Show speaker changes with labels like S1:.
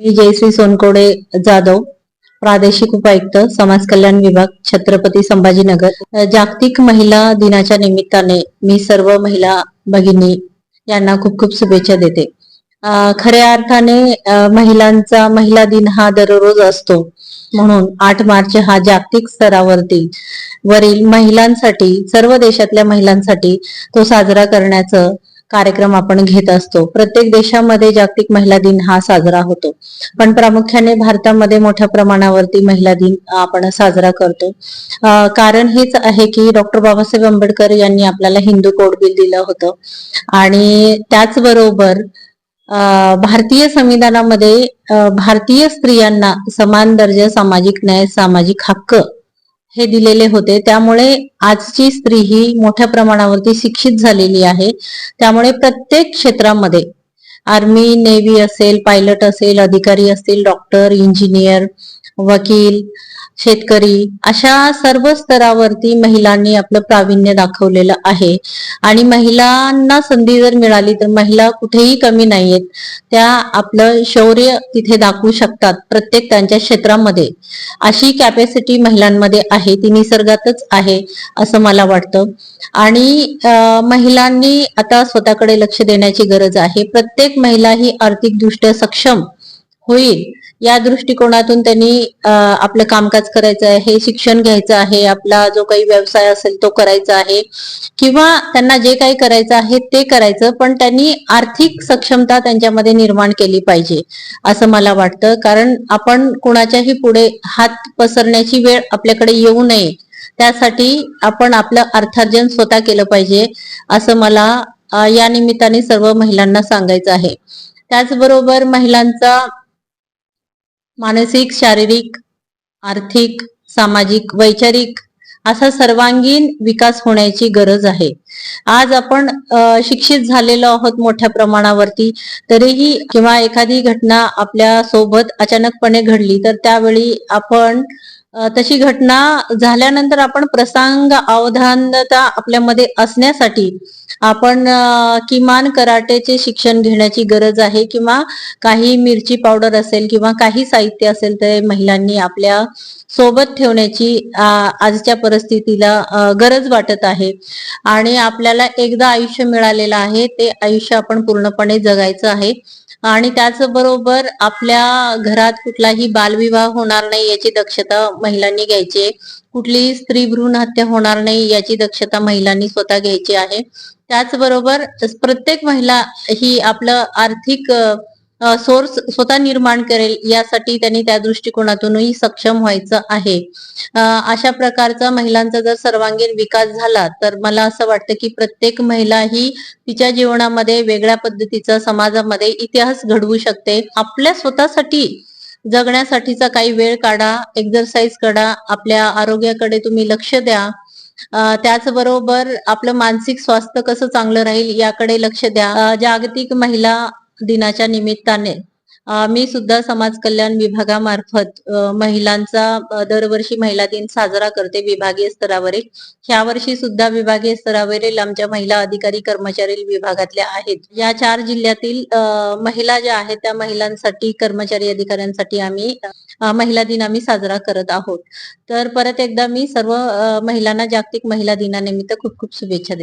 S1: मी जयश्री सोनकोडे जाधव प्रादेशिक उपायुक्त समाज कल्याण विभाग छत्रपती संभाजीनगर. जागतिक महिला दिनाच्या निमित्ताने मी सर्व महिला भगिनी यांना खूप खूप शुभेच्छा देते. खऱ्या अर्थाने महिलांचा महिला दिन हा दररोज असतो. म्हणून आठ मार्च हा जागतिक स्तरावरती वरील महिलांसाठी सर्व देशातल्या महिलांसाठी तो साजरा करण्याचं कार्यक्रम आपण घेत असतो. प्रत्येक देशामध्ये जागतिक महिला दिन हा साजरा होतो. पण प्रामुख्याने भारतामध्ये मोठ्या प्रमाणावरती महिला दिन आपण साजरा करतो. कारण हेच आहे की डॉक्टर बाबासाहेब आंबेडकर यांनी आपल्याला हिंदू कोड बिल दिलं होतं. आणि त्याचबरोबर भारतीय संविधानामध्ये भारतीय स्त्रियांना समान दर्जा सामाजिक न्याय सामाजिक हक्क हे दिलेले होते. त्यामुळे आजची स्त्री ही मोठ्या प्रमाणावरती शिक्षित झालेली आहे. त्यामुळे प्रत्येक क्षेत्रामध्ये आर्मी नेव्ही असेल पायलट असेल अधिकारी असतील डॉक्टर इंजिनियर वकील शेतकरी अशा सर्व स्तरावरती महिलांनी आपलं प्रावीण्य दाखवलेलं आहे. आणि महिलांना संधी जर मिळाली तर महिला कुठेही कमी नाहीयेत. त्या आपलं शौर्य तिथे दाखवू शकतात प्रत्येक त्यांच्या क्षेत्रामध्ये. अशी कॅपॅसिटी महिलांमध्ये आहे. ती निसर्गातच आहे असं मला वाटतं. आणि महिलांनी आता स्वतःकडे लक्ष देण्याची गरज आहे. प्रत्येक महिला ही आर्थिकदृष्ट्या सक्षम होईल. या दृष्टिकोनातून त्यांनी आपलं कामकाज करायचं आहे शिक्षण घ्यायचं आहे आपला जो काही व्यवसाय असेल तो करायचा आहे. किंवा त्यांना जे काही करायचं आहे ते करायचं पण त्यांनी आर्थिक सक्षमता त्यांच्यामध्ये निर्माण केली पाहिजे असं मला वाटतं. कारण आपण कुणाच्याही पुढे हात पसरण्याची वेळ आपल्याकडे येऊ नये. त्यासाठी आपण आपलं अर्थार्जन स्वतः केलं पाहिजे असं मला या निमित्ताने सर्व महिलांना सांगायचं आहे. त्याचबरोबर महिलांचा मानसिक शारीरिक आर्थिक सामाजिक वैचारिक असा सर्वांगीण विकास होण्याची गरज आहे. आज आपण शिक्षित झालेलो आहोत मोठ्या प्रमाणावरती तरीही किंवा एखादी घटना आपल्यासोबत अचानकपणे घडली तर त्यावेळी आपण तशी घटना झाल्यानंतर आपण प्रसंग अवधानता आपल्यामध्ये असण्यासाठी आपण किमान कराटेचे शिक्षण घेण्याची गरज आहे किंवा काही मिरची पावडर असेल किंवा काही साहित्य असेल ते महिलांनी आपल्या सोबत ठेवण्याची आजच्या परिस्थितीला गरज वाटत आहे. आणि आपल्याला एकदा आयुष्य मिळालेलं आहे ते आयुष्य आपण पूर्णपणे जगायचं आहे. आणि त्याचबरोबर आपल्या घरात कुठलाही बालविवाह होणार नाही याची दक्षता महिलांनी घ्यायची आहे. कुठलीही स्त्री भ्रूण हत्या होणार नाही याची दक्षता महिलांनी स्वतः घ्यायची आहे. त्याचबरोबर प्रत्येक महिला ही आपलं आर्थिक सोर्स स्वतः निर्माण करेल यासाठी त्यांनी त्या दृष्टिकोनातूनही सक्षम व्हायचं आहे. अशा प्रकारचा महिलांचा जर सर्वांगीण विकास झाला तर मला असं वाटतं की प्रत्येक महिला ही तिच्या जीवनामध्ये वेगळ्या पद्धतीचा समाजामध्ये इतिहास घडवू शकते. आपल्या स्वतःसाठी जगण्यासाठीचा काही वेळ काढा एक्झरसाईज करा आपल्या आरोग्याकडे तुम्ही लक्ष द्या. त्याचबरोबर आपलं मानसिक स्वास्थ्य कसं चांगलं राहील याकडे लक्ष द्या. जागतिक महिला दिनाच्या निमित्ताने मी सुद्धा समाज कल्याण विभागामार्फत महिलांचा दरवर्षी महिला दिन साजरा करते विभागीय स्तरावरील. ह्या वर्षी सुद्धा विभागीय स्तरावरील आमच्या महिला अधिकारी कर्मचारी विभागातल्या आहेत. या चार जिल्ह्यातील महिला ज्या आहेत त्या महिलांसाठी कर्मचारी अधिकाऱ्यांसाठी आम्ही महिला दिन आम्ही साजरा करत आहोत. तर परत एकदा मी सर्व महिलांना जागतिक महिला दिनानिमित्त खूप खूप शुभेच्छा देते.